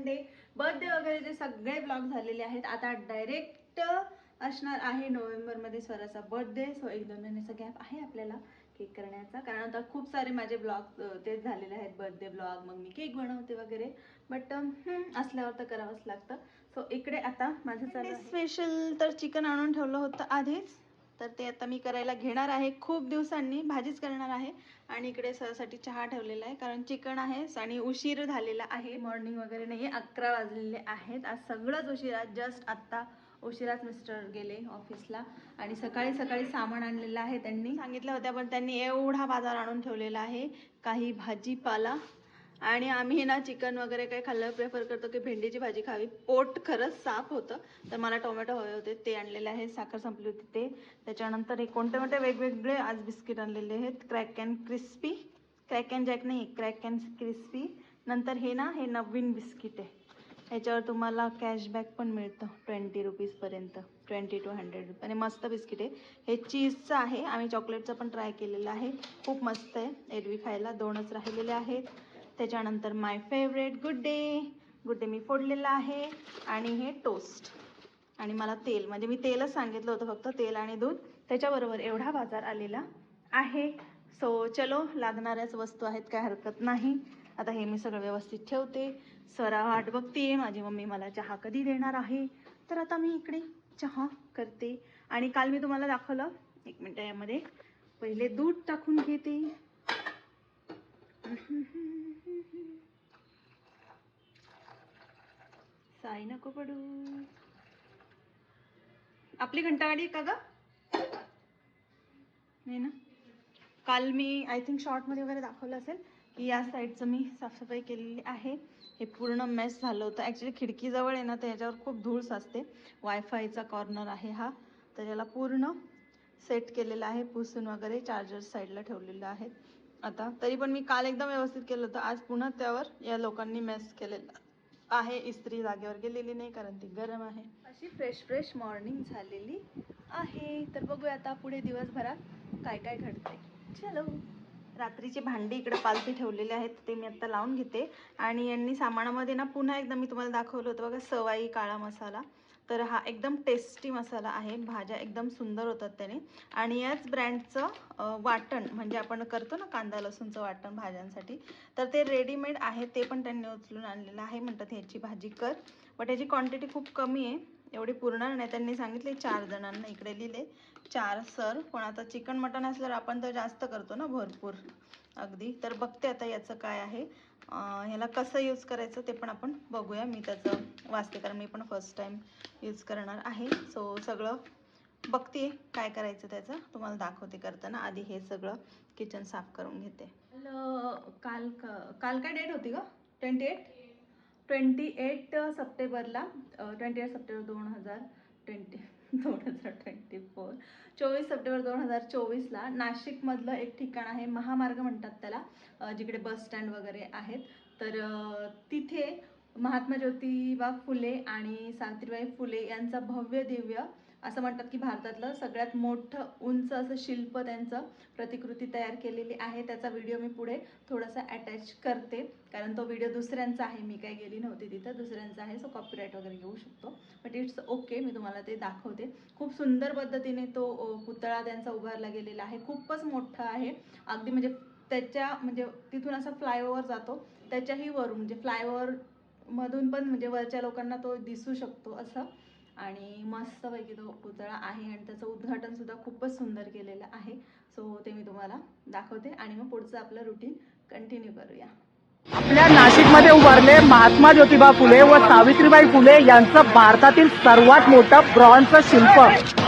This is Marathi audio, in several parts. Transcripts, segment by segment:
संडे बर्थडे वगैरे जे सगळे ब्लॉग झालेले आहेत आता डायरेक्ट असणार आहे नोव्हेंबरमध्ये स्वराचा बर्थडे सो एक दोन महिन्याचा गॅप आहे आपल्याला केक करण्याचा. कारण आता खूप सारे माझे ब्लॉग तेच झालेले आहेत. बर्थडे ब्लॉग मग मी केक बनवते वगैरे. बट असल्यावर तर करावंच लागतं. सो इकडे आता माझं चालू स्पेशल तर चिकन आणून ठेवलं होतं आधीच. तर ते आता मी करायला घेणार आहे. खूप दिवसांनी भाजीच करणार आहे. आणि इकडे सरासाठी चहा ठेवलेला आहे. कारण चिकन आहे आणि उशीर झालेला आहे. मॉर्निंग वगैरे नाही अकरा वाजलेले आहेत. आज सगळंच उशिरा जस्ट आत्ता उशिराच मिस्टर गेले ऑफिसला. आणि सकाळी सकाळी सामान आणलेलं आहे त्यांनी. सांगितलं होत्या पण त्यांनी एवढा बाजार आणून ठेवलेला आहे. काही भाजीपाला आणि आम्ही ना चिकन वगैरे काही खाल्लं प्रेफर करतो की भेंडीची भाजी खावी. पोट खरंच साफ होतं. तर मला टोमॅटो हवे होते ते आणलेले आहे. साखर संपली होती ते. त्याच्यानंतर हे कोणते कोणते वेगवेगळे आज बिस्किट आणलेले आहेत. Crack and crispy. Crack and jack नाही क्रॅक अँड क्रिस्पी. नंतर हे ना हे नवीन बिस्किट आहे. याच्यावर तुम्हाला कॅशबॅक पण मिळतं ट्वेंटी रुपीजपर्यंत ट्वेंटी टू हंड्रेड रुपी आणि मस्त बिस्किट आहे. हे चीजचं आहे. आम्ही चॉकलेटचं पण ट्राय केलेलं आहे. खूप मस्त आहे. एरवी खायला दोनच राहिलेले आहेत. त्याच्यानंतर my favourite good day good day मी फोडलेलं आहे. आणि हे टोस्ट आणि मला तेल म्हणजे मी तेलच सांगितलं होतं फक्त तेल आणि दूध. त्याच्याबरोबर एवढा बाजार आलेला आहे. सो चलो लागणाऱ्याच वस्तू आहेत काय हरकत नाही. आता हे मी सगळं व्यवस्थित ठेवते. स्वरा वाट बघते माझी मम्मी मला चहा कधी देणार आहे? तर आता मी इकडे चहा करते. आणि काल मी तुम्हाला दाखवलं एक मिनटं यामध्ये. पहिले दूध टाकून घेते. साई नको पडू. आपली घंटागाडी आहे का ग? नाही ना? काल मी आय थिंक शॉर्टमध्ये वगैरे दाखवलं असेल की या साईडचं मी साफसफाई केलेली आहे. हे पूर्ण मेस झालं होतं. ॲक्च्युली खिडकीजवळ आहे ना त्याच्यावर खूप धूळ साचते. वायफायचा कॉर्नर आहे हा. तर याला पूर्ण सेट केलेला आहे पुसून वगैरे चार्जर साईडला ठेवलेलं आहे. आता. तरी पण मी काल एकदम व्यवस्थित केलं होतं. आज पुन्हा त्यावर या लोकांनी मेस केलेलं. आहे इस्त्री जागेवर गेलेली नाही कारण ती गरम आहे. अशी फ्रेश फ्रेश मॉर्निंग झालेली आहे. तर बघूया आता पुढे दिवसभरात काय काय घडतंय. चलो. रात्रीची भांडी इकडे पालती ठेवलेली आहेत ते मी आता लावून घेते. आणि यांनी सामानामध्ये ना पुन्हा एकदा मी तुम्हाला दाखवलं होतं बघा सवाई काळा मसाला. तर हा एकदम टेस्टी मसाला आहे भाज्या एकदम सुंदर होतात त्याने. आणि याच ब्रँडचं वाटण म्हणजे आपण करतो ना कांदा लसूणचं वाटण भाज्यांसाठी तर ते रेडीमेड आहे ते पण त्यांनी उचलून आणलेलं आहे म्हणतात ह्याची भाजी कर. बट ह्याची क्वांटिटी खूप कमी आहे एवढी पुरणार नाही त्यांनी सांगितले चार जणांना इकडे लिहिले. चार सर. पण आता चिकन मटन असल्यावर आपण तर जास्त करतो ना भरपूर. अगदी. तर बघते आता याचं काय आहे. ह्याला कसं यूज करायचं ते पण आपण बघूया. मी त्याचं वाचते कारण मी पण फर्स्ट टाईम यूज करणार आहे. सो सगळं बघते काय करायचं त्याचं. तुम्हाला दाखवते करताना. आधी हे सगळं किचन साफ करून घेते. काल काल काय डेट होती ग? ट्वेंटी एट ट्वेंटी एट सप्टेंबरला ट्वेंटी एट सप्टेंबर दोन हजार ट्वेंटी दोन हजार ट्वेंटी फोर. चोवीस सप्टेंबर दोन हजार चोवीसला नाशिकमधलं एक ठिकाण आहे महामार्ग म्हणतात त्याला जिकडे बस स्टँड वगैरे आहेत. तर तिथे महात्मा ज्योतिबा फुले आणि सावित्रीबाई फुले यांचा भव्य दिव्य असं म्हणतात की भारतातलं सगळ्यात मोठं उंच असं शिल्प त्यांचं प्रतिकृती तयार केलेली आहे. त्याचा व्हिडिओ मी पुढे थोडासा अटॅच करते. कारण तो व्हिडिओ दुसऱ्यांचा आहे. मी काही गेली नव्हती तिथं. दुसऱ्यांचा आहे. सो कॉपीराईट वगैरे घेऊ शकतो. बट इट्स ओके मी तुम्हाला ते दाखवते. खूप सुंदर पद्धतीने तो पुतळा त्यांचा उभारला गेलेला आहे. खूपच मोठा आहे. अगदी म्हणजे त्याच्या म्हणजे तिथून असा फ्लायओव्हर जातो. त्याच्याही वरून म्हणजे फ्लायओव्हर मधून पण म्हणजे वरच्या लोकांना तो दिसू शकतो असं. आणि मस्तपैकी तो पुतळा आहे आणि त्याचं उद्घाटनसुद्धा खूपच सुंदर केलेलं आहे. सो ते मी तुम्हाला दाखवते आणि मग पुढचं आपलं रुटीन कंटिन्यू करूया. आपल्या नाशिकमध्ये उभारले महात्मा ज्योतिबा फुले व सावित्रीबाई फुले यांचं भारतातील सर्वात मोठं ब्रॉन्झचं शिल्प.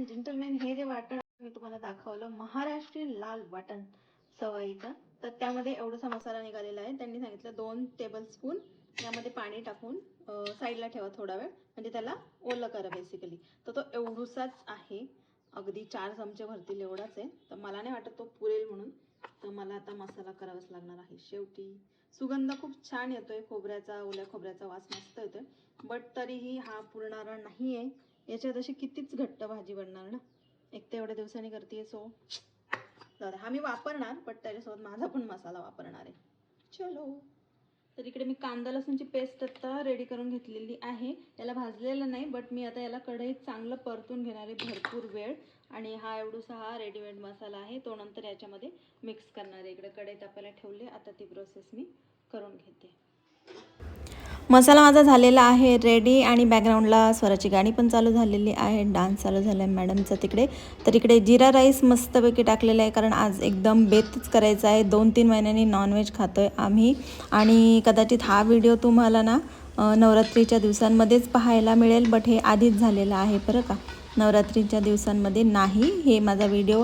अँड जेंटलमॅन हे जे वाटण मी तुम्हाला दाखवलं. महाराष्ट्रीयन लाल वाटण सवयीचं तर त्यामध्ये एवढासा मसाला निघालेला आहे. त्यांनी सांगितलं दोन टेबल स्पून यामध्ये पाणी टाकून साईडला ठेवा थोडा वेळ. म्हणजे त्याला ओलं करा बेसिकली तर तो एवढूसाच आहे. अगदी चार चमचे भरतील एवढाच आहे. तर मला नाही वाटत तो पुरेल म्हणून. तर मला आता मसाला करावाच लागणार आहे. शेवटी सुगंध खूप छान येतोय. खोबऱ्याचा ओल्या खोबऱ्याचा वास मस्त येतोय. बट तरीही हा पुरणारा नाही आहे याच्यात अशी कितीच घट्ट भाजी बनणार ना? एक तर एवढ्या दिवसांनी करते सो. दादा हा मी वापरणार बट त्याच्यासोबत माझा पण मसाला वापरणार आहे. चलो. तर इकडे मी कांदा लसूणची पेस्ट आता रेडी करून घेतलेली आहे. याला भाजलेलं नाही बट मी आता याला कढईत चांगलं परतून घेणार आहे भरपूर वेळ. आणि हा एवढूसा हा रेडीमेड मसाला आहे तो नंतर याच्यामध्ये मिक्स करणार आहे. इकडे कढईत आपल्याला ठेवले आता ती प्रोसेस मी करून घेते. मसाला माझा झालेला आहे रेडी आणि बॅकग्राऊंडला स्वराची गाणी पण चालू झालेली आहे. डान्स चालू झाला आहे मॅडमचा तिकडे. तर इकडे जिरा राईस मस्तपैकी टाकलेला आहे कारण आज एकदम बेतच करायचा आहे. दोन तीन महिन्यांनी नॉनव्हेज खातो आहे आम्ही. आणि कदाचित हा व्हिडिओ तुम्हाला ना नवरात्रीच्या दिवसांमध्येच पाहायला मिळेल बट हे आधीच झालेलं आहे बरं का? नवरात्रीच्या दिवसांमध्ये नाही. हे माझा व्हिडिओ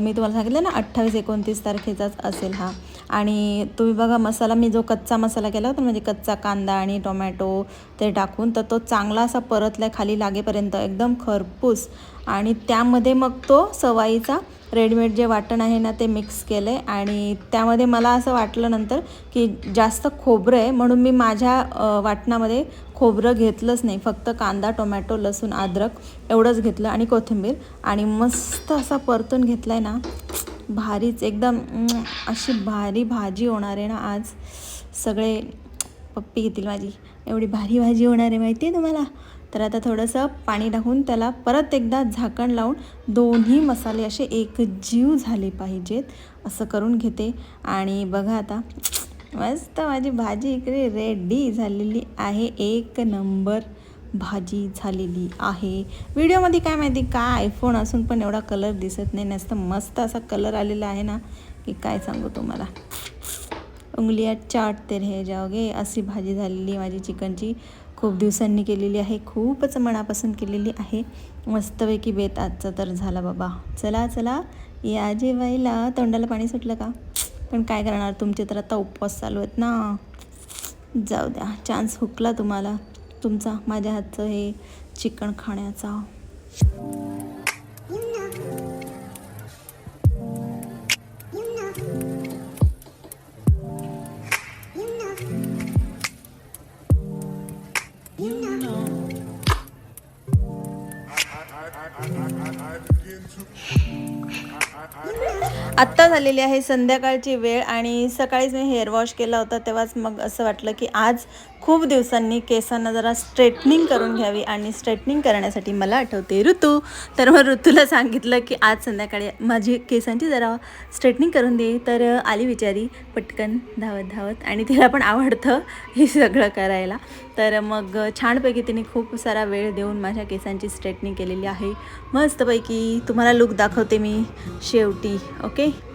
मी तुम्हाला सांगितलं ना अठ्ठावीस एकोणतीस तारखेचाच असेल हा. आणि तुम्ही बघा मसाला मी जो कच्चा मसाला केला होता म्हणजे कच्चा कांदा आणि टोमॅटो ते टाकून तर तो चांगला असा परतला खाली लागेपर्यंत एकदम खरपूस आणि त्यामध्ये मग तो सवाईचा रेडीमेड जे वाटण आहे ना ते मिक्स केलं आहे आणि त्यामध्ये मला असं वाटलं नंतर की जास्त खोबरं आहे म्हणून मी माझ्या वाटणामध्ये खोबरं घेतलंच नाही. फक्त कांदा टोमॅटो लसूण अद्रक एवढंच घेतलं आणि कोथिंबीर आणि मस्त असा परतून घेतला आहे ना भारीच एकदम अशी भारी भाजी होणार आहे ना आज. सगळे पप्पी घेतील माझी. एवढी भारी भाजी होणार आहे माहिती आहे तुम्हाला? तर आता थोडंसं पाणी टाकून त्याला परत एकदा झाकण लावून दोन्ही मसाले असे एकजीव झाले पाहिजेत. असं करून घेते. आणि बघा आता मस्त माझी भाजी इकडे रेडी झालेली आहे. एक नंबर. भाजी झालेली आहे. व्हिडिओमध्ये काय माहिती काय आयफोन असून पण एवढा कलर दिसत नाही. नसतं मस्त असा कलर आलेला आहे ना की काय सांगू तुम्हाला. उंगलिया चाटते हे जाओगे. अशी भाजी झालेली माझी चिकनची. खूप दिवसांनी केलेली आहे. खूपच मनापासून केलेली आहे. मस्तपैकी बेत आजचा तर झाला बाबा. चला चला. या जेवायला. तोंडाला पाणी सुटलं का? पण काय करणार? तुमचे तर आता उपवास चालू आहेत ना. जाऊ द्या. चान्स हुकला तुम्हाला. तुमचा? माझ्या हातचं हे चिकन खाण्याचा. आत्ता झालेली आहे संध्याकाळची वेळ आणि सकाळीच मी हेअर वॉश केला होता तेव्हाच मग असं वाटलं की आज खूप दिवसांनी केसांना जरा स्ट्रेटनिंग करून घ्यावी आणि स्ट्रेटनिंग करण्यासाठी मला आठवते ऋतू. तर मग ऋतूला सांगितलं की आज संध्याकाळी माझी केसांची जरा स्ट्रेटनिंग करून दे. तर आली विचारी पटकन धावत धावत आणि तिला पण आवडतं हे सगळं करायला. तर मग छानपैकी तिने खूप सारा वेळ देऊन माझ्या केसांची स्ट्रेटनिंग केलेली आहे. मस्तपैकी तुम्हाला लुक दाखवते मी शेवटी ओके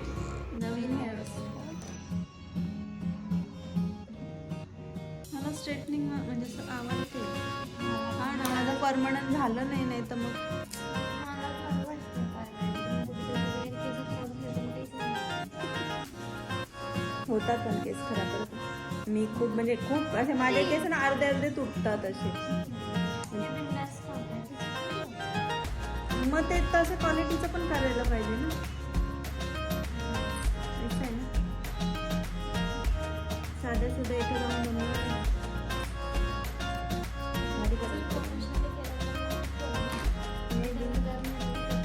होतात पण केस खराब होतात. मी खूप म्हणजे खूप असे माझे केस ना अर्धे अर्धे तुटतात असे. मग ते तसं क्वालिटीचं पण करायला पाहिजे ना. साध्या सुद्धा इथे जाऊन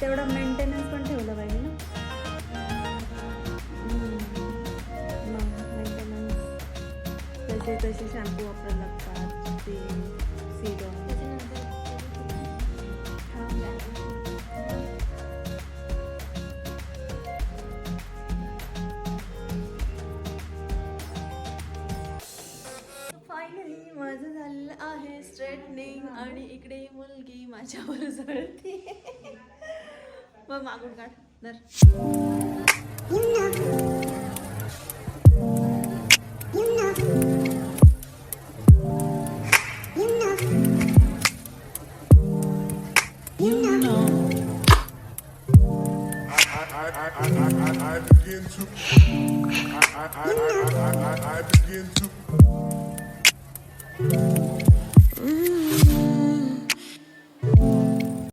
तेवढा तसे शॅम्पू वापरायला लागतात ते सिरम फायनली माझं झालेलं आहे स्ट्रेटनिंग आणि इकडे ही मुलगी माझ्यावर जळते मग मागून काढ धर.